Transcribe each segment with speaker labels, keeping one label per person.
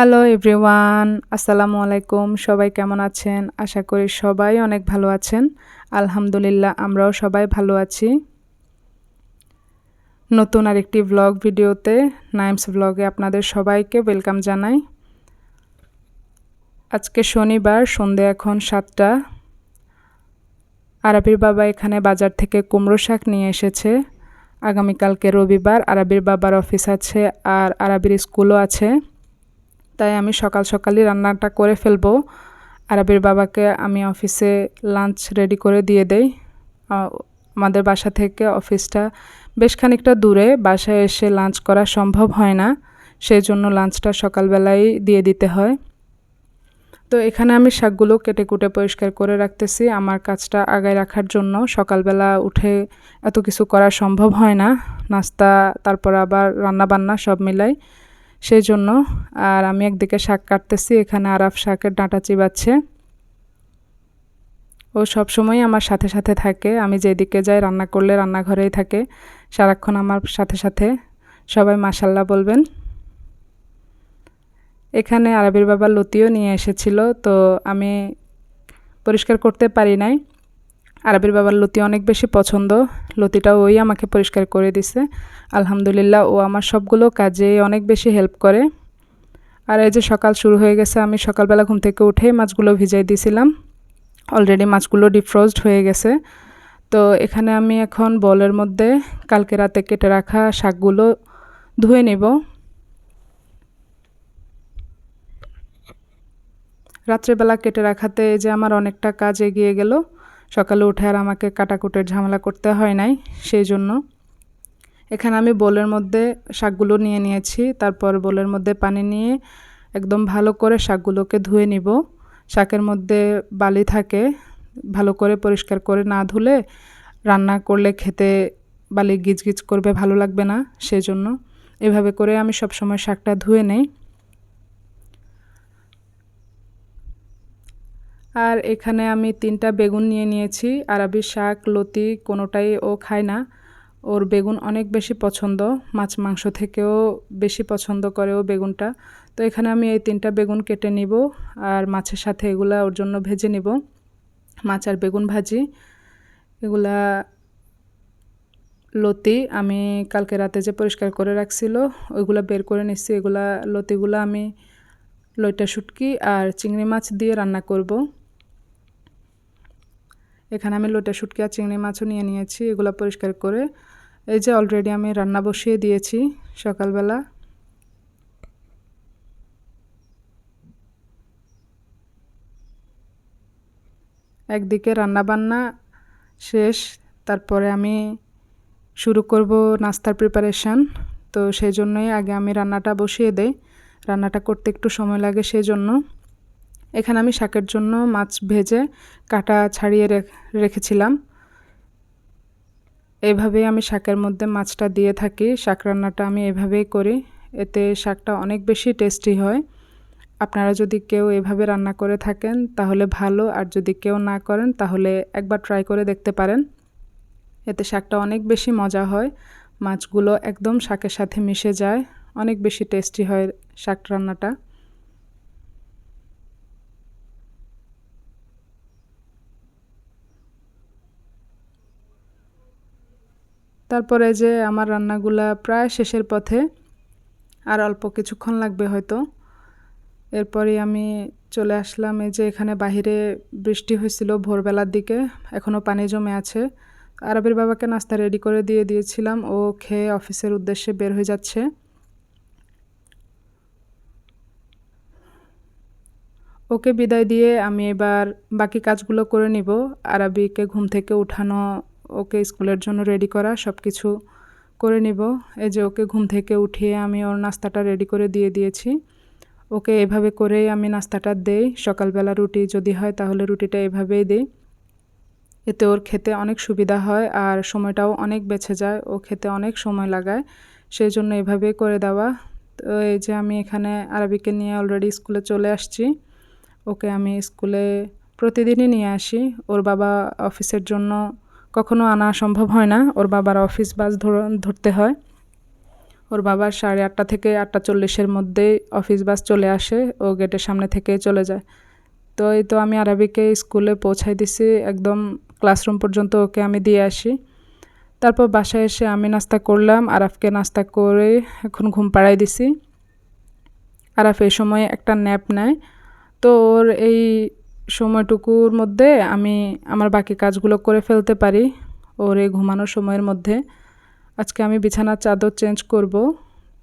Speaker 1: Hello everyone আসসালামু আলাইকুম সবাই কেমন আছেন? আশা করি সবাই অনেক ভালো আছেন। আলহামদুলিল্লাহ, আমরাও সবাই ভালো আছি। নতুন আরেকটি ব্লগ ভিডিওতে নাইমস ব্লগে আপনাদের সবাইকে ওয়েলকাম জানাই। আজকে শনিবার, সন্ধে এখন সাতটা। আরবির বাবা এখানে বাজার থেকে কুমড়ো শাক নিয়ে এসেছে। আগামীকালকে রবিবার আরবির বাবার অফিস আছে আর আরবির স্কুলও আছে। তাই আমি সকাল সকালই রান্নাটা করে ফেলব। আরবির বাবাকে আমি অফিসে লাঞ্চ রেডি করে দিয়ে দেই। আমাদের বাসা থেকে অফিসটা বেশ খানিকটা দূরে, বাসায় এসে লাঞ্চ করা সম্ভব হয় না। সেই জন্য লাঞ্চটা সকালবেলাই দিয়ে দিতে হয়। তো এখানে আমি শাকগুলো কেটে কুটে পরিষ্কার করে রাখতেছি। আমার কাজটা আগায় রাখার জন্য সকালবেলা উঠে এত কিছু করা সম্ভব হয় না। নাস্তা, তারপর আবার রান্না বান্না সব মিলাই। সেই জন্য আর আমি একদিকে শাক কাটতেছি, এখানে আরাফ শাকের ডাঁটা চিবাচ্ছে। ও সব সময় আমার সাথে সাথে থাকে, আমি যেদিকে যাই রান্না করলে রান্নাঘরেই থাকে, সারাক্ষণ আমার সাথে সাথে। সবাই মাসাল্লাহ বলবেন। এখানে আরবির বাবা লতিও নিয়ে এসেছিল, তো আমি পরিষ্কার করতে পারি নাই। আরবির বাবার লতি অনেক বেশি পছন্দ। লতিটাও ওই আমাকে পরিষ্কার করে দিছে। আলহামদুলিল্লাহ, ও আমার সবগুলো কাজে অনেক বেশি হেল্প করে। আর এই যে সকাল শুরু হয়ে গেছে, আমি সকালবেলা ঘুম থেকে উঠে মাছগুলো ভিজাই দিয়েছিলাম অলরেডি মাছগুলো ডিফ্রোজড হয়ে গেছে। তো এখানে আমি এখন বলের মধ্যে কালকে রাতে কেটে রাখা শাকগুলো ধুয়ে নেব। রাত্রেবেলা কেটে রাখাতে যে আমার অনেকটা কাজ এগিয়ে গেল। সকালে উঠে আর আমাকে কাটাকুটের ঝামেলা করতে হয় নাই, সেই জন্য। এখানে আমি বোলের মধ্যে শাকগুলো নিয়ে নিয়েছি, তারপর বোলের মধ্যে পানি নিয়ে একদম ভালো করে শাকগুলোকে ধুয়ে নিব। শাকের মধ্যে বালি থাকে, ভালো করে পরিষ্কার করে না ধুলে রান্না করলে খেতে বালি গিজ গিজ করবে, ভালো লাগবে না সেজন্য এভাবে করে আমি সবসময় শাকটা ধুয়ে নেই। আর এখানে আমি তিনটা বেগুন নিয়ে নিয়েছি। আরবি শাক, লতি, কোনোটাই ও খায় না। ওর বেগুন অনেক বেশি পছন্দ। মাছ মাংস থেকেও বেশি পছন্দ করে ও বেগুনটা। তো এখানে আমি এই তিনটা বেগুন কেটে নিব আর মাছের সাথে এগুলা ওর জন্য ভেজে নিব। মাছ আর বেগুন ভাজি। এগুলা লতি আমি কালকে রাতে যে পরিষ্কার করে রাখছিল, ওইগুলো বের করে নিচ্ছি। এগুলা লতিগুলো আমি লইটা শুটকি আর চিংড়ি মাছ দিয়ে রান্না করব। এখানে আমি লোটা শুটকি আর চিংড়ি মাছও নিয়ে নিয়েছি, এগুলো পরিষ্কার করে। এই যে অলরেডি আমি রান্না বসিয়ে দিয়েছি সকালবেলা। একদিকে রান্না বান্না শেষ, তারপরে আমি শুরু করব নাস্তার প্রিপারেশান তো সেই জন্যই আগে আমি রান্নাটা বসিয়ে দেই। রান্নাটা করতে একটু সময় লাগে সেই জন্য। এখানে আমি শাকের জন্য মাছ ভেজে কাটা ছাড়িয়ে রেখেছিলাম। এভাবেই আমি শাকের মধ্যে মাছটা দিয়ে থাকি। শাক রান্নাটা আমি এভাবেই করি। এতে শাকটা অনেক বেশি টেস্টি হয়। আপনারা যদি কেউ এভাবে রান্না করে থাকেন, তাহলে ভালো। আর যদি কেউ না করেন, তাহলে একবার ট্রাই করে দেখতে পারেন। এতে শাকটা অনেক বেশি মজা হয়। মাছগুলো একদম শাকের সাথে মিশে যায়। অনেক বেশি টেস্টি হয় শাক রান্নাটা। তারপরে যে আমার রান্নাগুলা প্রায় শেষের পথে, আর অল্প কিছুক্ষণ লাগবে হয়তো। এরপরে আমি চলে আসলাম এই যে এখানে বাহিরে বৃষ্টি হয়েছিল ভোরবেলার দিকে এখনও পানি জমে আছে। আরবের বাবাকে নাস্তা রেডি করে দিয়ে দিয়েছিলাম, ও খেয়ে অফিসের উদ্দেশ্যে বের হয়ে যাচ্ছে। ওকে বিদায় দিয়ে আমি এবার বাকি কাজগুলো করে নিব, আরবিকে ঘুম থেকে উঠানো ওকে স্কুলের জন্য রেডি করা সব কিছু করে নিব। এই যে ওকে ঘুম থেকে উঠিয়ে আমি ওর নাস্তাটা রেডি করে দিয়ে দিয়েছি। ওকে এভাবে করেই আমি নাস্তাটা দেই। সকালবেলা রুটি যদি হয় তাহলে রুটিটা এভাবেই দিই। এতে ওর খেতে অনেক সুবিধা হয় আর সময়টাও অনেক বেঁচে যায়। ও খেতে অনেক সময় লাগায়। সেই জন্য এভাবেই করে দেওয়া। তো এই যে আমি এখানে আরবিকে নিয়ে অলরেডি স্কুলে চলে আসছি। ওকে আমি স্কুলে প্রতিদিনই নিয়ে আসি। ওর বাবা অফিসের জন্য কখনো আনা সম্ভব হয় না। ওর বাবার অফিস বাস ধরতে হয়। ওর বাবার সাড়ে আটটা থেকে আটটা চল্লিশের মধ্যেই অফিস বাস চলে আসে। ও গেটের সামনে থেকে চলে যায়। তো এই তো আমি আরবিকে স্কুলে পৌঁছাই দিছি। একদম ক্লাসরুম পর্যন্ত ওকে আমি দিয়ে আসি। তারপর বাসায় এসে আমি নাস্তা করলাম। আরাফকে নাস্তা করে এখন ঘুম পাড়াই দিছি। আরাফ এই সময় একটা ন্যাপ নেয়। তো ওর এই সময়টুকুর মধ্যে আমি আমার বাকি কাজগুলো করে ফেলতে পারি ওর এই ঘুমানোর সময়ের মধ্যে। আজকে আমি বিছানার চাদর চেঞ্জ করব।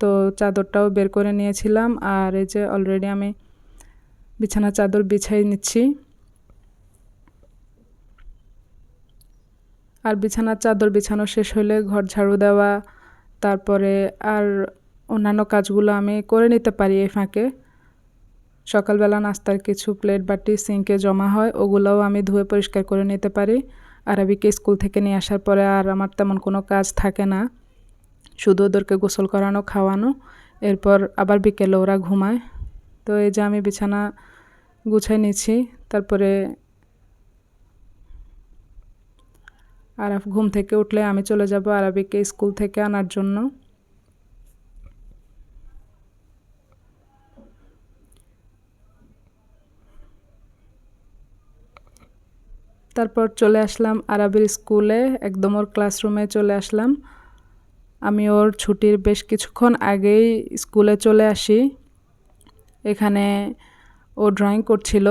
Speaker 1: তো চাদরটাও বের করে নিয়েছিলাম আর এই যে অলরেডি আমি বিছানার চাদর বিছাই নিচ্ছি। আর বিছানার চাদর বিছানো শেষ হলে ঘর ঝাড়ু দেওয়া, তারপরে আর অন্যান্য কাজগুলো আমি করে নিতে পারি এই ফাঁকে। সকালবেলা নাস্তার কিছু প্লেট বাটি সিঙ্কে জমা হয়, ওগুলোও আমি ধুয়ে পরিষ্কার করে নিতে পারি। আরবিকে স্কুল থেকে নিয়ে আসার পরে আর আমার তেমন কোনো কাজ থাকে না। শুধু ওদেরকে গোসল করানো, খাওয়ানো, এরপর আবার বিকেলে ওরা ঘুমায়। তো এই যে আমি বিছানা গুছাই নিচ্ছি, তারপরে আরাফ ঘুম থেকে উঠলে আমি চলে যাব আরবিকে স্কুল থেকে আনার জন্য। তারপর চলে আসলাম আরবির স্কুলে, একদম ওর ক্লাসরুমে চলে আসলাম। আমি ওর ছুটির বেশ কিছুক্ষণ আগেই স্কুলে চলে আসি। এখানে ও ড্রয়িং করছিল।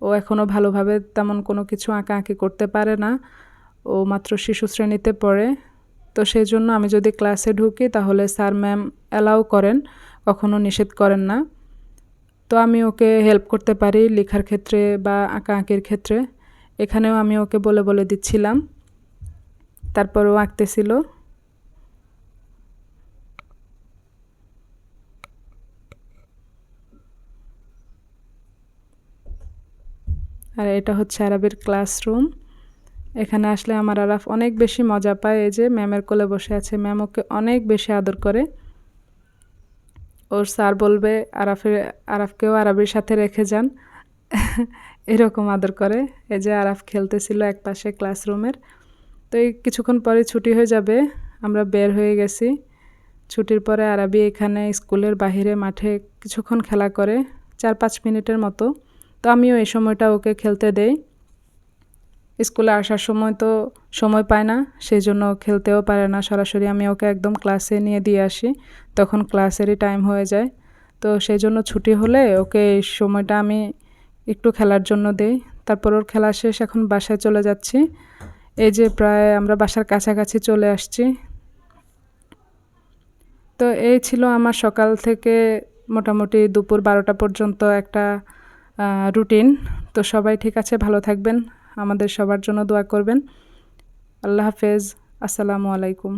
Speaker 1: ও এখনও ভালোভাবে তেমন কোনো কিছু আঁকা আঁকি করতে পারে না। ও মাত্র শিশু শ্রেণীতে পড়ে। তো সেই জন্য আমি যদি ক্লাসে ঢুকি তাহলে স্যার ম্যাম অ্যালাউ করেন, কখনো নিষেধ করেন না। তো আমি ওকে হেল্প করতে পারি লেখার ক্ষেত্রে বা আঁকা আঁকির ক্ষেত্রে। এখানেও আমি ওকে বলে বলে দিচ্ছিলাম। তারপর ও আঁকতেছিল। আর এটা হচ্ছে আরবের ক্লাসরুম। এখানে আসলে আমার আরাফ অনেক বেশি মজা পায়। এই যে ম্যামের কোলে বসে আছে, ম্যাম ওকে অনেক বেশি আদর করে। ওর স্যার বলবে, আরাফের, আরাফকেও আরবির সাথে রেখে যান। এরকম আদর করে। এই যে আরাফ খেলতেছিল এক পাশে ক্লাসরুমের। তো এই কিছুক্ষণ পরে ছুটি হয়ে যাবে, আমরা বের হয়ে গেছি। ছুটির পরে আরবি এখানে স্কুলের বাহিরে মাঠে কিছুক্ষণ খেলা করে, চার পাঁচ মিনিটের মতো। তো আমিও এই সময়টা ওকে খেলতে দেই। স্কুলে আসার সময় তো সময় পায় না, সেই জন্য খেলতেও পারে না। সরাসরি আমি ওকে একদম ক্লাসে নিয়ে দিয়ে আসি, তখন ক্লাসেরই টাইম হয়ে যায়। তো সেই জন্য ছুটি হলে ওকে এই সময়টা আমি একটু খেলার জন্য দেই। তারপর ওর খেলা শেষ, এখন বাসায় চলে যাচ্ছি। এই যে প্রায় আমরা বাসার কাছাকাছি চলে আসছি। তো এই ছিল আমার সকাল থেকে মোটামুটি দুপুর বারোটা পর্যন্ত একটা রুটিন। তো সবাই ঠিক আছে? ভালো থাকবেন। আমাদের সবার জন্য দোয়া করবেন। আল্লাহ হাফেজ। আসসালামু আলাইকুম।